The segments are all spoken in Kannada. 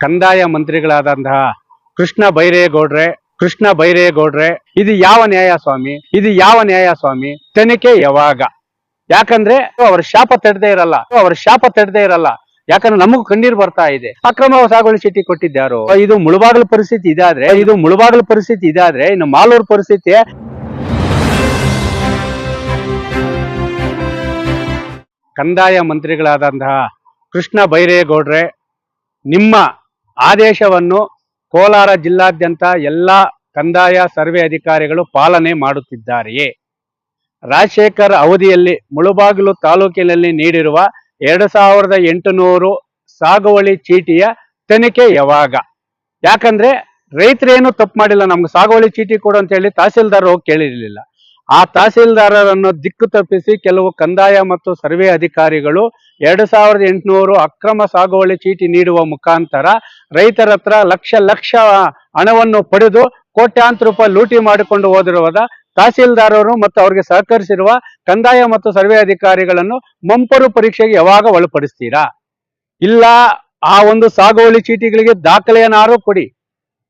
ಕಂದಾಯ ಮಂತ್ರಿಗಳಾದಂತಹ ಕೃಷ್ಣ ಬೈರೇಗೌಡ್ರೆ ಕೃಷ್ಣ ಬೈರೇಗೌಡ್ರೆ, ಇದು ಯಾವ ನ್ಯಾಯ ಸ್ವಾಮಿ? ಇದು ಯಾವ ನ್ಯಾಯ ಸ್ವಾಮಿ? ತನಿಖೆ ಯಾವಾಗ? ಯಾಕಂದ್ರೆ ಅವ್ರ ಶಾಪ ತಡೆದೇ ಇರಲ್ಲ. ಅವ್ರ ಶಾಪ ತಡೆದೇ ಇರಲ್ಲ. ಯಾಕಂದ್ರೆ ನಮಗೂ ಕಣ್ಣೀರ್ ಬರ್ತಾ ಇದೆ. ಅಕ್ರಮ ಸಾಗುವಳಿ ಚೀಟಿ ಕೊಟ್ಟಿದ್ದಾರು? ಇದು ಮುಳುಬಾಗಲ ಪರಿಸ್ಥಿತಿ ಇದಾದ್ರೆ, ಇದು ಮುಳುಬಾಗಲ ಪರಿಸ್ಥಿತಿ ಇದಾದ್ರೆ, ಇನ್ನು ಮಾಲೂರು ಪರಿಸ್ಥಿತಿ ಕಂದಾಯ ಮಂತ್ರಿಗಳಾದಂತಹ ಕೃಷ್ಣ ಬೈರೇಗೌಡ್ರೆ, ನಿಮ್ಮ ಆದೇಶವನ್ನು ಕೋಲಾರ ಜಿಲ್ಲಾದ್ಯಂತ ಎಲ್ಲ ಕಂದಾಯ ಸರ್ವೆ ಅಧಿಕಾರಿಗಳು ಪಾಲನೆ ಮಾಡುತ್ತಿದ್ದಾರೆಯೇ? ರಾಜಶೇಖರ್ ಅವಧಿಯಲ್ಲಿ ಮುಳುಬಾಗಿಲು ತಾಲೂಕಿನಲ್ಲಿ ನೀಡಿರುವ ಎರಡು ಸಾವಿರದ ಎಂಟುನೂರು ಸಾಗುವಳಿ ಚೀಟಿಯ ತನಿಖೆ ಯಾವಾಗ? ಯಾಕಂದ್ರೆ ರೈತರೇನು ತಪ್ಪು ಮಾಡಿಲ್ಲ, ನಮ್ಗೆ ಸಾಗುವಳಿ ಚೀಟಿ ಕೊಡು ಅಂತ ಹೇಳಿ ತಹಸೀಲ್ದಾರ್ ಹೋಗಿ ಕೇಳಿರ್ಲಿಲ್ಲ. ಆ ತಹಸೀಲ್ದಾರರನ್ನು ದಿಕ್ಕು ತಪ್ಪಿಸಿ ಕೆಲವು ಕಂದಾಯ ಮತ್ತು ಸರ್ವೆ ಅಧಿಕಾರಿಗಳು ಎರಡು ಸಾವಿರದ ಎಂಟುನೂರು ಅಕ್ರಮ ಸಾಗುವಳಿ ಚೀಟಿ ನೀಡುವ ಮುಖಾಂತರ ರೈತರ ಹತ್ರ ಲಕ್ಷ ಲಕ್ಷ ಹಣವನ್ನು ಪಡೆದು ಕೋಟ್ಯಾಂತರ ರೂಪಾಯಿ ಲೂಟಿ ಮಾಡಿಕೊಂಡು ಹೋದಿರುವುದ ತಹಸೀಲ್ದಾರರು ಮತ್ತು ಅವರಿಗೆ ಸಹಕರಿಸಿರುವ ಕಂದಾಯ ಮತ್ತು ಸರ್ವೆ ಅಧಿಕಾರಿಗಳನ್ನು ಮಂಪರು ಪರೀಕ್ಷೆಗೆ ಯಾವಾಗ ಒಳಪಡಿಸ್ತೀರಾ? ಇಲ್ಲ, ಆ ಒಂದು ಸಾಗುವಳಿ ಚೀಟಿಗಳಿಗೆ ದಾಖಲೆಯನ್ನಾರು ಕೊಡಿ.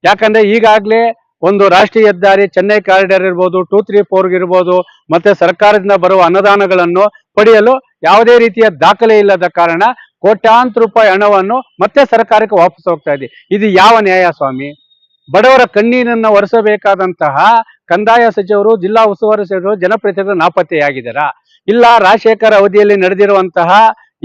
ಯಾಕಂದ್ರೆ ಈಗಾಗಲೇ ಒಂದು ರಾಷ್ಟ್ರೀಯ ಹೆದ್ದಾರಿ, ಚೆನ್ನೈ ಕಾರಿಡಾರ್ ಇರ್ಬೋದು, ಟೂ ತ್ರೀ ಫೋರ್ಗೆ ಇರ್ಬೋದು, ಮತ್ತೆ ಸರ್ಕಾರದಿಂದ ಬರುವ ಅನುದಾನಗಳನ್ನು ಪಡೆಯಲು ಯಾವುದೇ ರೀತಿಯ ದಾಖಲೆ ಇಲ್ಲದ ಕಾರಣ ಕೋಟ್ಯಾಂತರ ರೂಪಾಯಿ ಹಣವನ್ನು ಮತ್ತೆ ಸರ್ಕಾರಕ್ಕೆ ವಾಪಸ್ ಹೋಗ್ತಾ ಇದೆ. ಇದು ಯಾವ ನ್ಯಾಯ ಸ್ವಾಮಿ? ಬಡವರ ಕಣ್ಣೀರನ್ನು ಒರೆಸಬೇಕಾದಂತಹ ಕಂದಾಯ ಸಚಿವರು, ಜಿಲ್ಲಾ ಉಸ್ತುವಾರಿ ಸಚಿವರು, ಜನಪ್ರತಿನಿಧಿಗಳು ನಾಪತ್ತೆಯಾಗಿದ್ದಾರಾ? ಇಲ್ಲ ರಾಜಶೇಖರ ಅವಧಿಯಲ್ಲಿ ನಡೆದಿರುವಂತಹ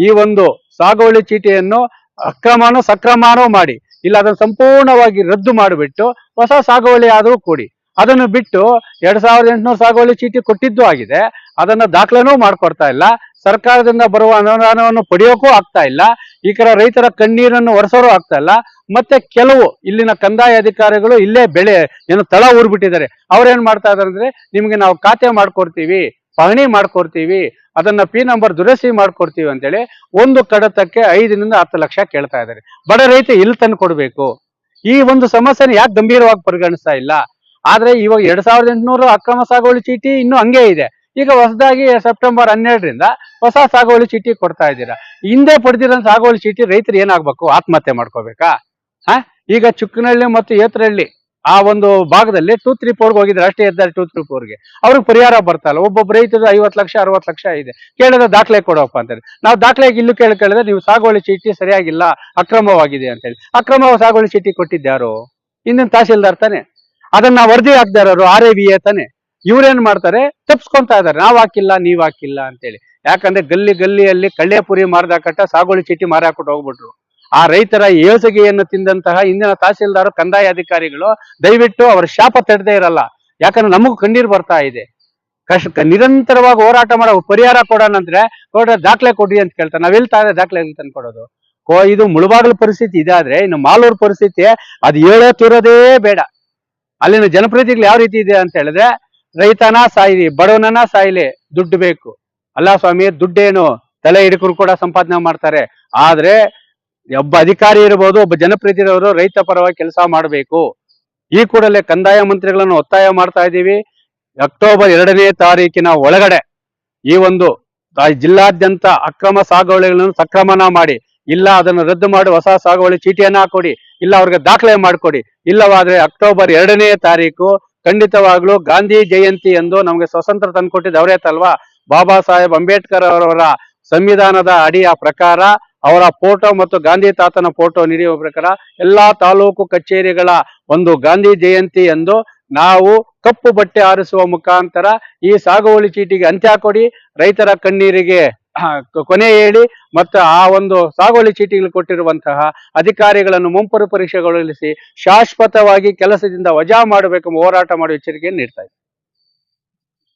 ಈ ಒಂದು ಸಾಗುವಳಿ ಚೀಟಿಯನ್ನು ಅಕ್ರಮನೂ, ಸಕ್ರಮಾನೂ ಮಾಡಿ ಇಲ್ಲ, ಅದನ್ನು ಸಂಪೂರ್ಣವಾಗಿ ರದ್ದು ಮಾಡಿಬಿಟ್ಟು ಹೊಸ ಸಾಗುವಳಿ ಆದರೂ ಕೊಡಿ. ಅದನ್ನು ಬಿಟ್ಟು ಎರಡ್ ಸಾವಿರದ ಎಂಟುನೂರು ಸಾಗುವಳಿ ಚೀಟಿ ಕೊಟ್ಟಿದ್ದು ಆಗಿದೆ. ಅದನ್ನ ದಾಖಲೆನೂ ಮಾಡ್ಕೊಡ್ತಾ ಇಲ್ಲ. ಸರ್ಕಾರದಿಂದ ಬರುವ ಅನುದಾನವನ್ನು ಪಡೆಯೋಕ್ಕೂ ಆಗ್ತಾ ಇಲ್ಲ. ಈ ಕಡೆ ರೈತರ ಕಣ್ಣೀರನ್ನು ಒರೆಸೋರು ಆಗ್ತಾ ಇಲ್ಲ. ಮತ್ತೆ ಕೆಲವು ಇಲ್ಲಿನ ಕಂದಾಯ ಅಧಿಕಾರಿಗಳು ಇಲ್ಲೇ ಬೆಳೆ, ಏನು ತಳ ಊರ್ಬಿಟ್ಟಿದ್ದಾರೆ. ಅವ್ರೇನ್ ಮಾಡ್ತಾ ಇದಾರೆ ಅಂದ್ರೆ ನಿಮ್ಗೆ ನಾವು ಖಾತೆ ಮಾಡ್ಕೊಡ್ತೀವಿ. ಪಹಣಿ ಮಾಡ್ಕೊಡ್ತೀವಿ, ಅದನ್ನ ಪಿ ನಂಬರ್ ದುರಸ್ತಿ ಮಾಡ್ಕೊಡ್ತೀವಿ ಅಂತೇಳಿ ಒಂದು ಕಡತಕ್ಕೆ ಐದರಿಂದ ಹತ್ತು ಲಕ್ಷ ಕೇಳ್ತಾ ಇದ್ದಾರೆ. ಬಡ ರೈತ ಇಲ್ಲಿ ತಂದು ಕೊಡ್ಬೇಕು. ಈ ಒಂದು ಸಮಸ್ಯೆನ ಯಾಕೆ ಗಂಭೀರವಾಗಿ ಪರಿಗಣಿಸ್ತಾ ಇಲ್ಲ? ಆದ್ರೆ ಇವಾಗ ಎರಡ್ ಸಾವಿರದ ಎಂಟುನೂರು ಅಕ್ರಮ ಸಾಗುವಳಿ ಚೀಟಿ ಇನ್ನು ಹಂಗೆ ಇದೆ. ಈಗ ಹೊಸದಾಗಿ ಸೆಪ್ಟೆಂಬರ್ ಹನ್ನೆರಡರಿಂದ ಹೊಸ ಸಾಗುವಳಿ ಚೀಟಿ ಕೊಡ್ತಾ ಇದ್ದೀರಾ? ಹಿಂದೆ ಪಡೆದಿರೋ ಸಾಗುವಳಿ ಚೀಟಿ ರೈತರು ಏನಾಗ್ಬೇಕು ಆತ್ಮಹತ್ಯೆ ಮಾಡ್ಕೋಬೇಕಾ? ಹ? ಈಗ ಚುಕ್ಕನಹಳ್ಳಿ ಮತ್ತು ಏತರಹಳ್ಳಿ ಆ ಒಂದು ಭಾಗದಲ್ಲಿ ಟೂ ತ್ರೀ ಫೋರ್ಗೆ ಹೋಗಿದ್ರೆ ರಾಷ್ಟ್ರೀಯ ಹೆದ್ದಾರಿ ಟೂ ತ್ರೀ ಫೋರ್ಗೆ ಅವ್ರಿಗೆ ಪರಿಹಾರ ಬರ್ತಾ ಇಲ್ಲ. ಒಬ್ಬೊಬ್ಬ ರೈತರು ಐವತ್ತು ಲಕ್ಷ, ಅರವತ್ತು ಲಕ್ಷ ಇದೆ. ಕೇಳಿದ್ರೆ ದಾಖಲೆ ಕೊಡೋಪ್ಪ ಅಂತೇಳಿ ನಾವು ದಾಖಲೆಗೆ ಇಲ್ಲೂ ಕೇಳಿ ಕೇಳಿದ್ರೆ ನೀವು ಸಾಗುವಳಿ ಚೀಟಿ ಸರಿಯಾಗಿಲ್ಲ, ಅಕ್ರಮವಾಗಿದೆ ಅಂತೇಳಿ ಅಕ್ರಮ ಸಾಗುವಳಿ ಚೀಟಿ ಕೊಟ್ಟಿದ್ದಾರು ಇಂದಿನ ತಹಸೀಲ್ದಾರ್ ತಾನೆ. ಅದನ್ನ ವರದಿ ಹಾಕ್ದಾರರು ಆರ್ ಎ ಬಿ ಎ ತಾನೆ. ಇವ್ರೇನ್ ಮಾಡ್ತಾರೆ? ತಪ್ಸ್ಕೊಂತಾ ಇದಾರೆ. ನಾವ್ ಹಾಕಿಲ್ಲ, ನೀವ್ ಹಾಕಿಲ್ಲ ಅಂತೇಳಿ ಯಾಕಂದ್ರೆ ಗಲ್ಲಿ ಗಲ್ಲಿಯಲ್ಲಿ ಕಳ್ಳೇಪುರಿ ಮಾರ್ದಾಕಟ್ಟ ಸಾಗುವಳಿ ಚೀಟಿ ಮಾರಾಕ್ಬಿಟ್ಟು ಹೋಗ್ಬಿಟ್ರು. ಆ ರೈತರ ಏಳ್ಸಗೆಯನ್ನು ತಿಂದಂತಹ ಇಂದಿನ ತಹಸೀಲ್ದಾರ್, ಕಂದಾಯ ಅಧಿಕಾರಿಗಳು ದಯವಿಟ್ಟು ಅವರ ಶಾಪ ತಡೆದೇ ಇರಲ್ಲ. ಯಾಕಂದ್ರೆ ನಮಗೂ ಕಣ್ಣೀರ್ ಬರ್ತಾ ಇದೆ. ಕಷ್ಟ ನಿರಂತರವಾಗಿ ಹೋರಾಟ ಮಾಡೋ ಪರಿಹಾರ ಕೊಡೋಣ ಅಂದ್ರೆ ಕೊಡ್ರೆ ದಾಖಲೆ ಕೊಡಿ ಅಂತ ಕೇಳ್ತಾರೆ ನಾವೆಲ್ಲಿ ತಾನೇ ದಾಖಲೆ ಎಲ್ಲಿ ತಂದು ಕೋ, ಇದು ಮುಳುಬಾಗಿಲು ಪರಿಸ್ಥಿತಿ ಇದಾದ್ರೆ ಇನ್ನು ಮಾಲೂರು ಪರಿಸ್ಥಿತಿ ಅದು ಹೇಳೋ ತೀರೋದೇ ಬೇಡ. ಅಲ್ಲಿನ ಜನಪ್ರತಿಗಳು ಯಾವ ರೀತಿ ಇದೆ ಅಂತ ಹೇಳಿದ್ರೆ, ರೈತನ ಸಾಯಿಲಿ ಬಡವನನ್ನ ಸಾಯಿಲಿ ದುಡ್ಡು ಬೇಕು. ಅಲ್ಲ ಸ್ವಾಮಿ, ದುಡ್ಡೇನು ತಲೆ ಹಿಡ್ಕರು ಕೂಡ ಸಂಪಾದನೆ ಮಾಡ್ತಾರೆ. ಆದ್ರೆ ಒಬ್ಬ ಅಧಿಕಾರಿ ಇರಬಹುದು ಒಬ್ಬ ಜನಪ್ರತಿನಿಧಿಯವರು ರೈತ ಪರವಾಗಿ ಕೆಲಸ ಮಾಡಬೇಕು. ಈ ಕೂಡಲೇ ಕಂದಾಯ ಮಂತ್ರಿಗಳನ್ನು ಒತ್ತಾಯ ಮಾಡ್ತಾ ಇದ್ದೀವಿ. ಅಕ್ಟೋಬರ್ ಎರಡನೇ ತಾರೀಕಿನ ಒಳಗಡೆ ಈ ಒಂದು ಜಿಲ್ಲಾದ್ಯಂತ ಅಕ್ರಮ ಸಾಗುವಳಿಗಳನ್ನು ಸಕ್ರಮಣ ಮಾಡಿ, ಇಲ್ಲ ಅದನ್ನು ರದ್ದು ಮಾಡಿ, ಹೊಸ ಸಾಗುವಳಿ ಚೀಟಿಯನ್ನ ಹಾಕೊಡಿ, ಇಲ್ಲ ಅವ್ರಿಗೆ ದಾಖಲೆ ಮಾಡಿಕೊಡಿ, ಇಲ್ಲವಾದ್ರೆ ಅಕ್ಟೋಬರ್ ಎರಡನೇ ತಾರೀಕು ಖಂಡಿತವಾಗ್ಲೂ ಗಾಂಧಿ ಜಯಂತಿ ಎಂದು ನಮಗೆ ಸ್ವತಂತ್ರ ತಂದುಕೊಟ್ಟಿದ್ದು ಅವರೇ ತಲ್ವಾ ಬಾಬಾ ಸಾಹೇಬ್ ಅಂಬೇಡ್ಕರ್ ಅವರವರ ಸಂವಿಧಾನದ ಅಡಿಯ ಪ್ರಕಾರ ಅವರ ಫೋಟೋ ಮತ್ತು ಗಾಂಧಿ ತಾತನ ಫೋಟೋ ನೀಡುವ ಪ್ರಕಾರ ಎಲ್ಲಾ ತಾಲೂಕು ಕಚೇರಿಗಳ ಒಂದು ಗಾಂಧಿ ಜಯಂತಿ ಎಂದು ನಾವು ಕಪ್ಪು ಬಟ್ಟೆ ಆರಿಸುವ ಮುಖಾಂತರ ಈ ಸಾಗುವಳಿ ಚೀಟಿಗೆ ಅಂತ್ಯ ಕೊಡಿ. ರೈತರ ಕಣ್ಣೀರಿಗೆ ಕೊನೆ ಹೇಳಿ ಮತ್ತು ಆ ಒಂದು ಸಾಗುವಳಿ ಚೀಟಿಗಳು ಕೊಟ್ಟಿರುವಂತಹ ಅಧಿಕಾರಿಗಳನ್ನು ಮುಂಪರು ಪರೀಕ್ಷೆಗೊಳಿಸಿ ಶಾಶ್ವತವಾಗಿ ಕೆಲಸದಿಂದ ವಜಾ ಮಾಡಬೇಕೆಂಬ ಹೋರಾಟ ಮಾಡುವ ಎಚ್ಚರಿಕೆಯನ್ನು ನೀಡ್ತಾ